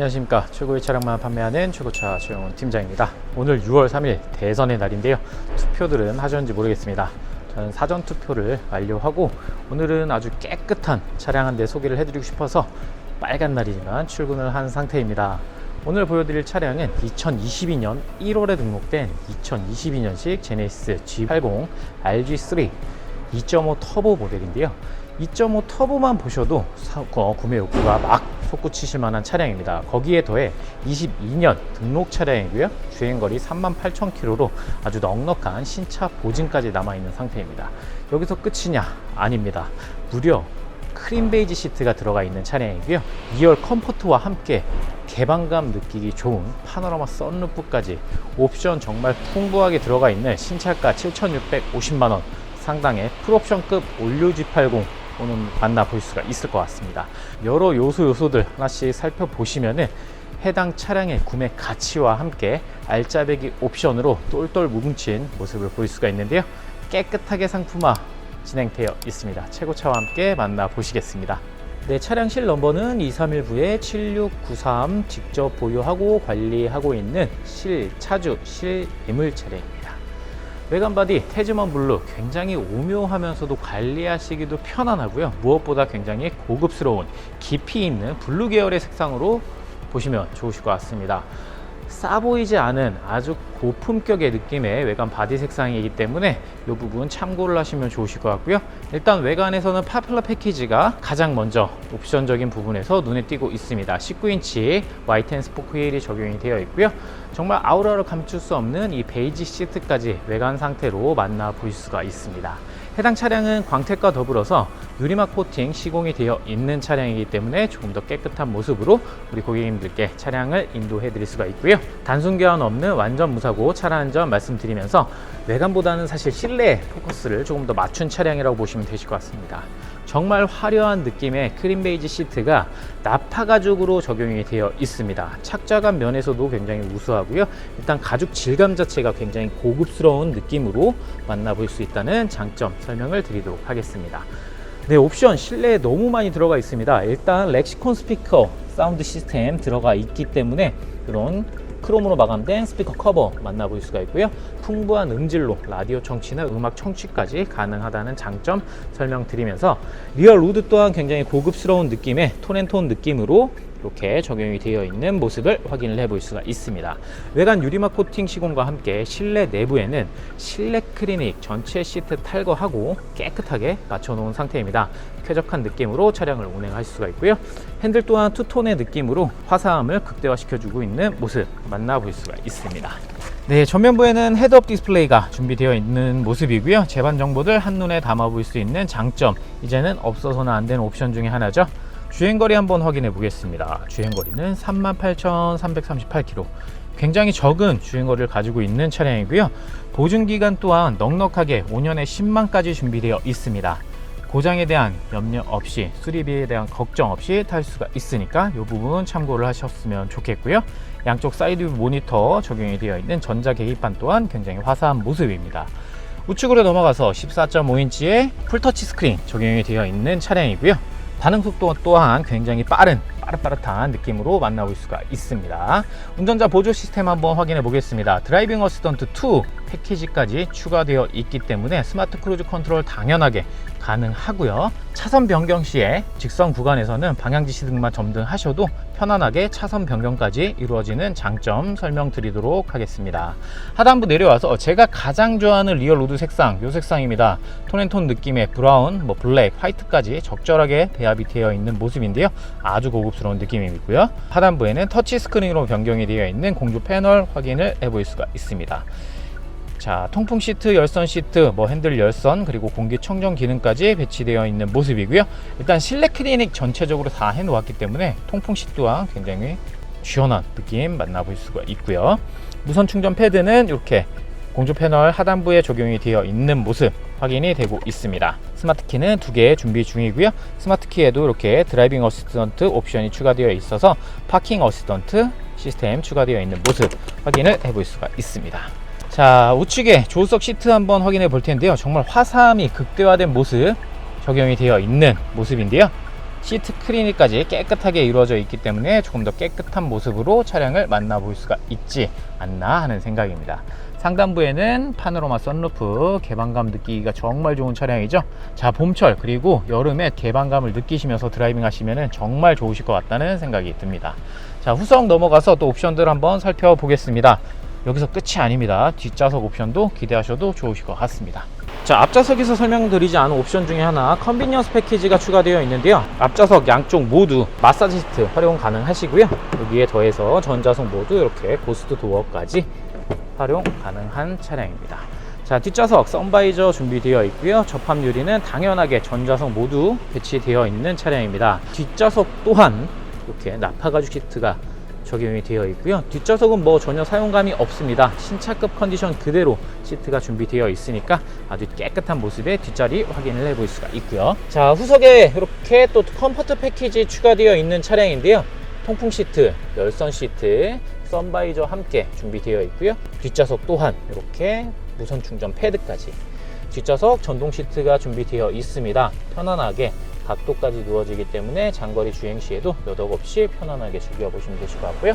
네, 안녕하십니까. 최고의 차량만 판매하는 최고차 최영훈 팀장입니다. 오늘 6월 3일 대선의 날인데요. 투표들은 하셨는지 모르겠습니다. 저는 사전 투표를 완료하고 오늘은 아주 깨끗한 차량 한 대 소개를 해드리고 싶어서 빨간 날이지만 출근을 한 상태입니다. 오늘 보여드릴 차량은 2022년 1월에 등록된 2022년식 제네시스 G80 RG3 2.5 터보 모델인데요. 2.5 터보만 보셔도 사- 어, 구매 욕구가 막 솟구치실 만한 차량입니다. 거기에 더해 22년 등록 차량이고요. 주행거리 38,000km로 아주 넉넉한 신차 보증까지 남아있는 상태입니다. 여기서 끝이냐? 아닙니다. 무려 크림 베이지 시트가 들어가 있는 차량이고요. 2열 컴포트와 함께 개방감 느끼기 좋은 파노라마 썬루프까지 옵션 정말 풍부하게 들어가 있는 신차가 7,650만 원 상당의 풀옵션급 올류 G80 오늘 만나볼 수가 있을 것 같습니다. 여러 요소 요소들 하나씩 살펴보시면은 해당 차량의 구매 가치와 함께 알짜배기 옵션으로 똘똘 뭉친 모습을 볼 수가 있는데요. 깨끗하게 상품화 진행되어 있습니다. 최고차와 함께 만나보시겠습니다. 네, 차량 실 넘버는 2319-7693 직접 보유하고 관리하고 있는 실 차주 실 예물 차량입니다. 외관 바디 태즈먼 블루 굉장히 오묘하면서도 관리하시기도 편안하고요. 무엇보다 굉장히 고급스러운 깊이 있는 블루 계열의 색상으로 보시면 좋으실 것 같습니다. 싸 보이지 않은 아주 고품격의 느낌의 외관 바디 색상이기 때문에 이 부분 참고를 하시면 좋으실 것 같고요. 일단 외관에서는 파퓰러 패키지가 가장 먼저 옵션적인 부분에서 눈에 띄고 있습니다. 19인치 Y10 스포크 휠이 적용이 되어 있고요. 정말 아우라를 감출 수 없는 이 베이지 시트까지 외관 상태로 만나 보실 수가 있습니다. 해당 차량은 광택과 더불어서 유리막 코팅 시공이 되어 있는 차량이기 때문에 조금 더 깨끗한 모습으로 우리 고객님들께 차량을 인도해 드릴 수가 있고요. 단순 교환 없는 완전 무사고 차라는 점 말씀드리면서 외관보다는 사실 실내 포커스를 조금 더 맞춘 차량이라고 보시면 되실 것 같습니다. 정말 화려한 느낌의 크림 베이지 시트가 나파 가죽으로 적용이 되어 있습니다. 착자감 면에서도 굉장히 우수하고요. 일단 가죽 질감 자체가 굉장히 고급스러운 느낌으로 만나볼 수 있다는 장점 설명을 드리도록 하겠습니다. 네, 옵션 실내에 너무 많이 들어가 있습니다. 일단 렉시콘 스피커 사운드 시스템 들어가 있기 때문에 이런 크롬으로 마감된 스피커 커버 만나볼 수가 있고요. 풍부한 음질로 라디오 청취나 음악 청취까지 가능하다는 장점 설명드리면서 리얼 우드 또한 굉장히 고급스러운 느낌의 톤앤톤 느낌으로 이렇게 적용이 되어 있는 모습을 확인을 해볼 수가 있습니다. 외관 유리막 코팅 시공과 함께 실내 내부에는 실내 클리닉 전체 시트 탈거하고 깨끗하게 맞춰놓은 상태입니다. 쾌적한 느낌으로 차량을 운행할 수가 있고요. 핸들 또한 투톤의 느낌으로 화사함을 극대화시켜주고 있는 모습 만나볼 수가 있습니다. 네, 전면부에는 헤드업 디스플레이가 준비되어 있는 모습이고요. 제반 정보들 한눈에 담아볼 수 있는 장점, 이제는 없어서는 안 되는 옵션 중에 하나죠. 주행거리 한번 확인해 보겠습니다. 주행거리는 38,338km. 굉장히 적은 주행거리를 가지고 있는 차량이고요. 보증기간 또한 넉넉하게 5년에 10만까지 준비되어 있습니다. 고장에 대한 염려 없이 수리비에 대한 걱정 없이 탈 수가 있으니까 이 부분 참고를 하셨으면 좋겠고요. 양쪽 사이드 모니터 적용이 되어 있는 전자 계기판 또한 굉장히 화사한 모습입니다. 우측으로 넘어가서 14.5인치의 풀터치 스크린 적용이 되어 있는 차량이고요. 반응 속도 또한 굉장히 빠른 빠릇빠릇한 느낌으로 만나볼 수가 있습니다. 운전자 보조 시스템 한번 확인해 보겠습니다. 드라이빙 어시스턴트 2 패키지까지 추가되어 있기 때문에 스마트 크루즈 컨트롤 당연하게 가능하고요. 차선 변경 시에 직선 구간에서는 방향 지시 등만 점등하셔도 편안하게 차선 변경까지 이루어지는 장점 설명드리도록 하겠습니다. 하단부 내려와서 제가 가장 좋아하는 리얼 우드 색상 요 색상입니다. 톤앤톤 느낌의 브라운, 뭐 블랙, 화이트까지 적절하게 배합이 되어 있는 모습인데요. 아주 고급스러운 느낌이고요. 하단부에는 터치 스크린으로 변경이 되어 있는 공조 패널 확인을 해볼 수가 있습니다. 자, 통풍 시트, 열선 시트, 뭐 핸들 열선, 그리고 공기 청정 기능까지 배치되어 있는 모습이고요. 일단 실내 클리닉 전체적으로 다 해놓았기 때문에 통풍 시트 또한 굉장히 시원한 느낌 만나볼 수가 있고요. 무선 충전 패드는 이렇게 공조 패널 하단부에 적용이 되어 있는 모습 확인이 되고 있습니다. 스마트 키는 두 개 준비 중이고요. 스마트 키에도 이렇게 드라이빙 어시스턴트 옵션이 추가되어 있어서 파킹 어시스턴트 시스템 추가되어 있는 모습 확인을 해볼 수가 있습니다. 자 우측에 조수석 시트 한번 확인해 볼 텐데요 정말 화사함이 극대화된 모습 적용이 되어 있는 모습인데요 시트 클리닉까지 깨끗하게 이루어져 있기 때문에 조금 더 깨끗한 모습으로 차량을 만나볼 수가 있지 않나 하는 생각입니다. 상단부에는 파노라마 썬루프 개방감 느끼기가 정말 좋은 차량이죠. 자 봄철 그리고 여름에 개방감을 느끼시면서 드라이빙 하시면 정말 좋으실 것 같다는 생각이 듭니다. 자 후석 넘어가서 또 옵션들 한번 살펴보겠습니다. 여기서 끝이 아닙니다. 뒷좌석 옵션도 기대하셔도 좋으실 것 같습니다. 자 앞좌석에서 설명드리지 않은 옵션 중에 하나 컨비니언스 패키지가 추가되어 있는데요. 앞좌석 양쪽 모두 마사지 시트 활용 가능하시고요. 여기에 더해서 전좌석 모두 이렇게 고스트 도어까지 활용 가능한 차량입니다. 자 뒷좌석 선바이저 준비되어 있고요. 접합 유리는 당연하게 전좌석 모두 배치되어 있는 차량입니다. 뒷좌석 또한 이렇게 나파 가죽 시트가 적용이 되어 있고요. 뒷좌석은 뭐 전혀 사용감이 없습니다. 신차급 컨디션 그대로 시트가 준비되어 있으니까 아주 깨끗한 모습의 뒷자리 확인을 해볼 수가 있고요. 자 후석에 이렇게 또 컴포트 패키지 추가되어 있는 차량인데요. 통풍 시트, 열선 시트, 썬바이저 함께 준비되어 있고요. 뒷좌석 또한 이렇게 무선 충전 패드까지 뒷좌석 전동 시트가 준비되어 있습니다. 편안하게 각도까지 누워지기 때문에 장거리 주행 시에도 여덕 없이 편안하게 즐겨보시면 되실 것 같고요.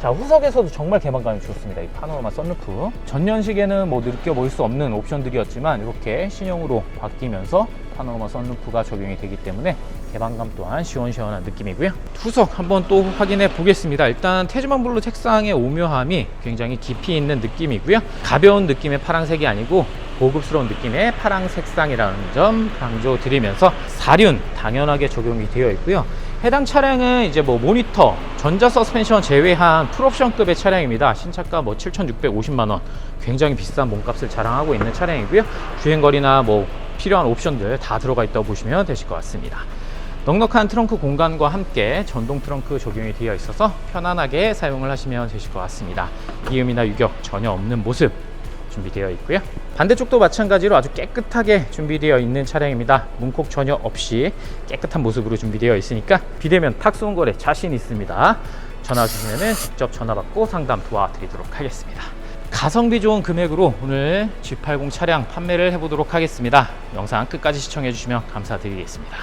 자 후석에서도 정말 개방감이 좋습니다. 이 파노라마 썬루프 전년식에는 뭐 느껴볼 수 없는 옵션들이었지만 이렇게 신형으로 바뀌면서 파노라마 썬루프가 적용이 되기 때문에 개방감 또한 시원시원한 느낌이고요. 후석 한번 또 확인해 보겠습니다. 일단 태즈만 블루 색상의 오묘함이 굉장히 깊이 있는 느낌이고요. 가벼운 느낌의 파랑색이 아니고 고급스러운 느낌의 파랑 색상이라는 점 강조드리면서 사륜 당연하게 적용이 되어 있고요. 해당 차량은 이제 뭐 모니터, 전자 서스펜션 제외한 풀옵션급의 차량입니다. 신차가 뭐 7,650만 원, 굉장히 비싼 몸값을 자랑하고 있는 차량이고요. 주행거리나 뭐 필요한 옵션들 다 들어가 있다고 보시면 되실 것 같습니다. 넉넉한 트렁크 공간과 함께 전동 트렁크 적용이 되어 있어서 편안하게 사용을 하시면 되실 것 같습니다. 이음이나 유격 전혀 없는 모습 준비되어 있고요. 반대쪽도 마찬가지로 아주 깨끗하게 준비되어 있는 차량입니다. 문콕 전혀 없이 깨끗한 모습으로 준비되어 있으니까 비대면 탁송 거래 자신 있습니다. 전화 주시면 직접 전화 받고 상담 도와드리도록 하겠습니다. 가성비 좋은 금액으로 오늘 G80 차량 판매를 해보도록 하겠습니다. 영상 끝까지 시청해 주시면 감사드리겠습니다.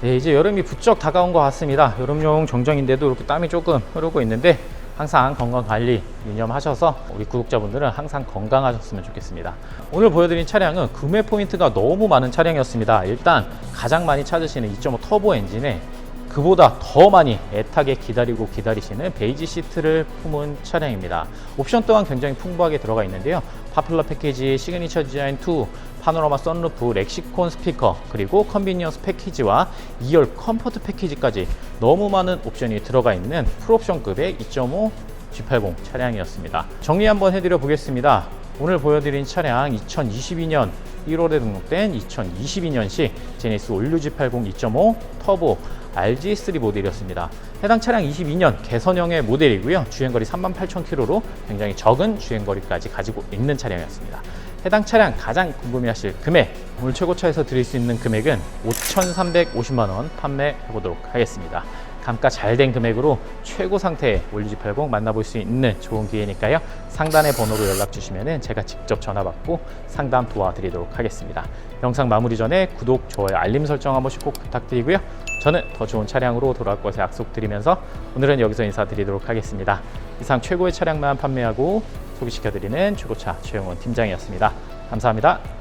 네, 이제 여름이 부쩍 다가온 것 같습니다. 여름용 정정인데도 이렇게 땀이 조금 흐르고 있는데 항상 건강 관리 유념하셔서 우리 구독자분들은 항상 건강하셨으면 좋겠습니다. 오늘 보여드린 차량은 구매 포인트가 너무 많은 차량이었습니다. 일단 가장 많이 찾으시는 2.5 터보 엔진에 그보다 더 많이 애타게 기다리고 기다리시는 베이지 시트를 품은 차량입니다. 옵션 또한 굉장히 풍부하게 들어가 있는데요. 파플러 패키지, 시그니처 디자인 2, 파노라마 썬루프, 렉시콘 스피커, 그리고 컨비니언스 패키지와 2열 컴포트 패키지까지 너무 많은 옵션이 들어가 있는 풀옵션급의 2.5 G80 차량이었습니다. 정리 한번 해드려 보겠습니다. 오늘 보여드린 차량 2022년 1월에 등록된 2022년식 제네시스 올류 G80 2.5 터보 RG3 모델이었습니다. 해당 차량 22년 개선형의 모델이고요. 주행거리 38,000km로 굉장히 적은 주행거리까지 가지고 있는 차량이었습니다. 해당 차량 가장 궁금해하실 금액 오늘 최고차에서 드릴 수 있는 금액은 5,350만 원 판매해 보도록 하겠습니다. 감가 잘 된 금액으로 최고 상태의 올리지80 만나볼 수 있는 좋은 기회니까요. 상단의 번호로 연락 주시면 제가 직접 전화 받고 상담 도와드리도록 하겠습니다. 영상 마무리 전에 구독, 좋아요, 알림 설정 한 번씩 꼭 부탁드리고요. 저는 더 좋은 차량으로 돌아올 것을 약속드리면서 오늘은 여기서 인사드리도록 하겠습니다. 이상 최고의 차량만 판매하고 소개시켜드리는 최고차 최영원 팀장이었습니다. 감사합니다.